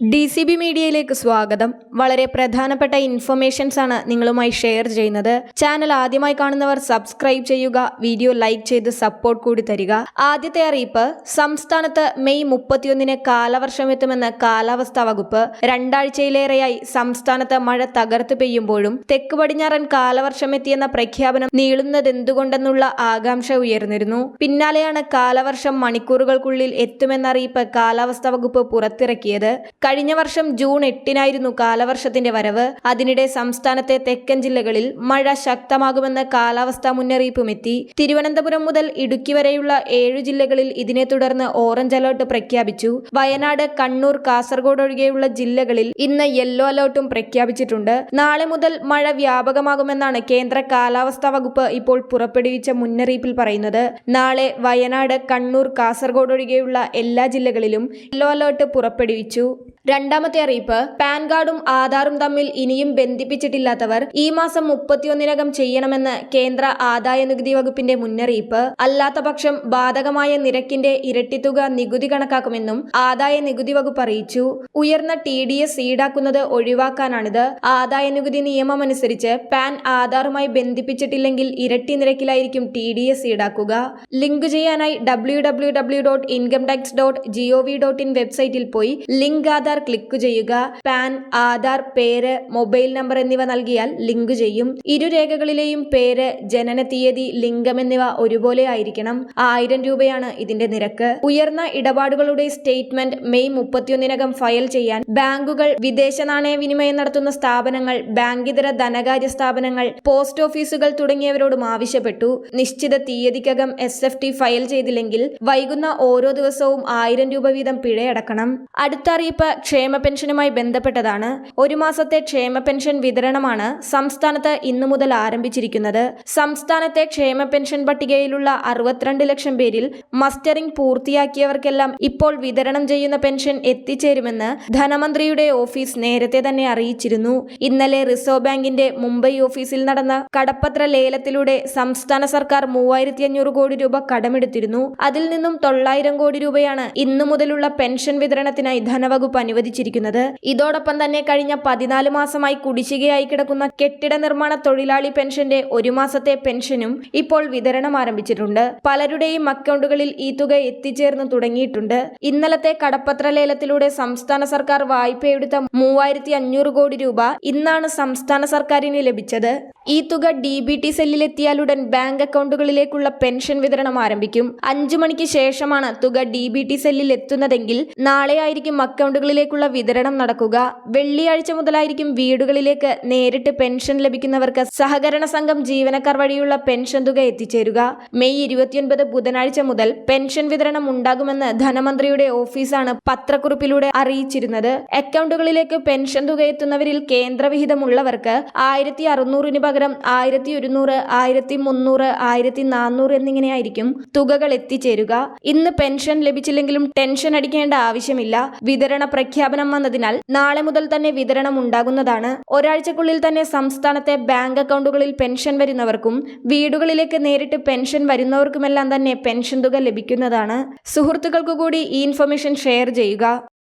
D C B മീഡിയയിലേക്ക് സ്വാഗതം. വളരെ പ്രധാനപ്പെട്ട ഇൻഫർമേഷൻസ് ആണ് നിങ്ങളുമായി ഷെയർ ചെയ്യുന്നത്. ചാനൽ ആദ്യമായി കാണുന്നവർ സബ്സ്ക്രൈബ് ചെയ്യുക വീഡിയോ ലൈക്ക് ചെയ്ത് സപ്പോർട്ട് കൂടി തരിക. ആദ്യത്തെ അറിയിപ്പ് സംസ്ഥാനത്ത് മെയ് മുപ്പത്തിയൊന്നിന് കാലവർഷം എത്തുമെന്ന് കാലാവസ്ഥാ വകുപ്പ് രണ്ടാഴ്ചയിലേറെയായി സംസ്ഥാനത്ത് മഴ തകർത്ത് പെയ്യുമ്പോഴും തെക്ക് പടിഞ്ഞാറൻ കാലവർഷം എത്തിയെന്ന പ്രഖ്യാപനം നീളുന്നതെന്തുകൊണ്ടെന്നുള്ള ആകാംക്ഷ ഉയർന്നിരുന്നു. പിന്നാലെയാണ് കാലവർഷം മണിക്കൂറുകൾക്കുള്ളിൽ എത്തുമെന്ന അറിയിപ്പ് കാലാവസ്ഥാ വകുപ്പ് പുറത്തിറക്കിയത്. കഴിഞ്ഞ വർഷം ജൂൺ എട്ടിനായിരുന്നു കാലവർഷത്തിന്റെ വരവ്. അതിനിടെ സംസ്ഥാനത്തെ തെക്കൻ ജില്ലകളിൽ മഴ ശക്തമാകുമെന്ന് കാലാവസ്ഥാ മുന്നറിയിപ്പുമെത്തി തിരുവനന്തപുരം മുതൽ ഇടുക്കി വരെയുള്ള ഏഴു ജില്ലകളിൽ ഇതിനെ തുടർന്ന് ഓറഞ്ച് അലർട്ട് പ്രഖ്യാപിച്ചു. വയനാട് കണ്ണൂർ കാസർഗോഡ് ഒഴികെയുള്ള ജില്ലകളിൽ ഇന്ന് യെല്ലോ അലർട്ടും പ്രഖ്യാപിച്ചിട്ടുണ്ട്. നാളെ മുതൽ മഴ വ്യാപകമാകുമെന്നാണ് കേന്ദ്ര കാലാവസ്ഥാ വകുപ്പ് ഇപ്പോൾ പുറപ്പെടുവിച്ച മുന്നറിയിപ്പിൽ പറയുന്നത്. നാളെ വയനാട് കണ്ണൂർ കാസർഗോഡ് ഒഴികെയുള്ള എല്ലാ ജില്ലകളിലും യെല്ലോ അലർട്ട് പുറപ്പെടുവിച്ചു. രണ്ടാമത്തെ അറിയിപ്പ് പാൻ കാർഡും ആധാറും തമ്മിൽ ഇനിയും ബന്ധിപ്പിച്ചിട്ടില്ലാത്തവർ ഈ മാസം മുപ്പത്തിയൊന്നിനകം ചെയ്യണമെന്ന് കേന്ദ്ര ആദായ നികുതി വകുപ്പിന്റെ മുന്നറിയിപ്പ് അല്ലാത്തപക്ഷം ബാധകമായ നിരക്കിന്റെ ഇരട്ടിത്തുക നികുതി കണക്കാക്കുമെന്നും ആദായ നികുതി വകുപ്പ് അറിയിച്ചു. ഉയർന്ന ടി ഡി എസ് ഈടാക്കുന്നത് ഒഴിവാക്കാനാണിത്. ആദായ നികുതി നിയമമനുസരിച്ച് പാൻ ആധാറുമായി ബന്ധിപ്പിച്ചിട്ടില്ലെങ്കിൽ ഇരട്ടി നിരക്കിലായിരിക്കും ടി ഡി എസ് ഈടാക്കുക. ലിങ്ക് ചെയ്യാനായി W W W dot income tax dot GOV dot in വെബ്സൈറ്റിൽ പോയി ലിങ്ക് ആധാർ ക്ലിക്ക് ചെയ്യുക പാൻ ആധാർ പേര് മൊബൈൽ നമ്പർ എന്നിവ നൽകിയാൽ ലിങ്ക് ചെയ്യും. ഇരു രേഖകളിലെയും പേര് ജനന തീയതി ലിംഗം എന്നിവ ഒരുപോലെ ആയിരിക്കണം. ആയിരം രൂപയാണ് ഇതിന്റെ നിരക്ക്. ഉയർന്ന ഇടപാടുകളുടെ സ്റ്റേറ്റ്മെന്റ് മെയ് മുപ്പത്തിയൊന്നിനകം ഫയൽ ചെയ്യാൻ ബാങ്കുകൾ വിദേശ നാണയ വിനിമയം നടത്തുന്ന സ്ഥാപനങ്ങൾ ബാങ്കിതര ധനകാര്യ സ്ഥാപനങ്ങൾ പോസ്റ്റ് ഓഫീസുകൾ തുടങ്ങിയവരോടും ആവശ്യപ്പെട്ടു. നിശ്ചിത തീയതിക്കകം എസ് എഫ് ടി ഫയൽ ചെയ്തില്ലെങ്കിൽ വൈകുന്ന ഓരോ ദിവസവും ആയിരം രൂപ വീതം പിഴയടക്കണം. അടുത്ത അറിയിപ്പ് ക്ഷേമ പെൻഷനുമായി ബന്ധപ്പെട്ടതാണ്. ഒരു മാസത്തെ ക്ഷേമ പെൻഷൻ വിതരണമാണ് സംസ്ഥാനത്ത് ഇന്നു മുതൽ ആരംഭിച്ചിരിക്കുന്നത്. സംസ്ഥാനത്തെ ക്ഷേമ പെൻഷൻ പട്ടികയിലുള്ള അറുപത്തിരണ്ട് ലക്ഷം പേരിൽ മസ്റ്ററിംഗ് പൂർത്തിയാക്കിയവർക്കെല്ലാം ഇപ്പോൾ വിതരണം ചെയ്യുന്ന പെൻഷൻ എത്തിച്ചേരുമെന്ന് ധനമന്ത്രിയുടെ ഓഫീസ് നേരത്തെ തന്നെ അറിയിച്ചിരുന്നു. ഇന്നലെ റിസർവ് ബാങ്കിന്റെ മുംബൈ ഓഫീസിൽ നടന്ന കടപ്പത്ര ലേലത്തിലൂടെ സംസ്ഥാന സർക്കാർ മൂവായിരത്തി അഞ്ഞൂറ് കോടി രൂപ കടമെടുത്തിരുന്നു. അതിൽ നിന്നും തൊള്ളായിരം കോടി രൂപയാണ് ഇന്നു മുതലുള്ള പെൻഷൻ വിതരണത്തിനായി ധനവകുപ്പ് അനുവദിച്ചിരിക്കുന്നത്. ഇതോടൊപ്പം തന്നെ കഴിഞ്ഞ പതിനാല് മാസമായി കുടിശ്ശികയായി കിടക്കുന്ന കെട്ടിട നിർമ്മാണ തൊഴിലാളി പെൻഷന്റെ ഒരു മാസത്തെ പെൻഷനും ഇപ്പോൾ വിതരണം ആരംഭിച്ചിട്ടുണ്ട്. പലരുടെയും അക്കൗണ്ടുകളിൽ ഈ തുക എത്തിച്ചേർന്ന് തുടങ്ങിയിട്ടുണ്ട്. ഇന്നലത്തെ കടപ്പത്ര ലേലത്തിലൂടെ സംസ്ഥാന സർക്കാർ വായ്പയെടുത്ത മൂവായിരത്തി കോടി രൂപ ഇന്നാണ് സംസ്ഥാന സർക്കാരിന് ലഭിച്ചത്. ഈ തുക ഡി ബി ടി സെല്ലിലെത്തിയാൽ ഉടൻ ബാങ്ക് അക്കൗണ്ടുകളിലേക്കുള്ള പെൻഷൻ വിതരണം ആരംഭിക്കും. അഞ്ചു മണിക്ക് ശേഷമാണ് തുക ഡി ബി ടി സെല്ലിൽ എത്തുന്നതെങ്കിൽ നാളെയായിരിക്കും അക്കൗണ്ടുകളിലേക്കുള്ള വിതരണം നടക്കുക. വെള്ളിയാഴ്ച മുതലായിരിക്കും വീടുകളിലേക്ക് നേരിട്ട് പെൻഷൻ ലഭിക്കുന്നവർക്ക് സഹകരണ സംഘം ജീവനക്കാർ വഴിയുള്ള പെൻഷൻ തുക എത്തിച്ചേരുക. മെയ് ഇരുപത്തിയൊൻപത് ബുധനാഴ്ച മുതൽ പെൻഷൻ വിതരണം ഉണ്ടാകുമെന്ന് ധനമന്ത്രിയുടെ ഓഫീസാണ് പത്രക്കുറിപ്പിലൂടെ അറിയിച്ചിരുന്നത്. അക്കൗണ്ടുകളിലേക്ക് പെൻഷൻ തുക എത്തുന്നവരിൽ കേന്ദ്രവിഹിതമുള്ളവർക്ക് ആയിരത്തി അറുന്നൂറിന് പകരം ആയിരത്തി ഒരുന്നൂറ് ആയിരത്തി മുന്നൂറ് ആയിരത്തി നാനൂറ് എന്നിങ്ങനെയായിരിക്കും തുകകൾ എത്തിച്ചേരുക. ഇന്ന് പെൻഷൻ ലഭിച്ചില്ലെങ്കിലും ടെൻഷൻ അടിക്കേണ്ട ആവശ്യമില്ല. വിതരണ പ്രഖ്യാപനം വന്നതിനാൽ നാളെ മുതൽ തന്നെ വിതരണം ഉണ്ടാകുന്നതാണ്. ഒരാഴ്ചക്കുള്ളിൽ തന്നെ സംസ്ഥാനത്തെ ബാങ്ക് അക്കൗണ്ടുകളിൽ പെൻഷൻ വരുന്നവർക്കും വീടുകളിലേക്ക് നേരിട്ട് പെൻഷൻ വരുന്നവർക്കുമെല്ലാം തന്നെ പെൻഷൻ തുക ലഭിക്കുന്നതാണ്. സുഹൃത്തുക്കൾക്കു കൂടി ഈ ഇൻഫർമേഷൻ ഷെയർ ചെയ്യുക.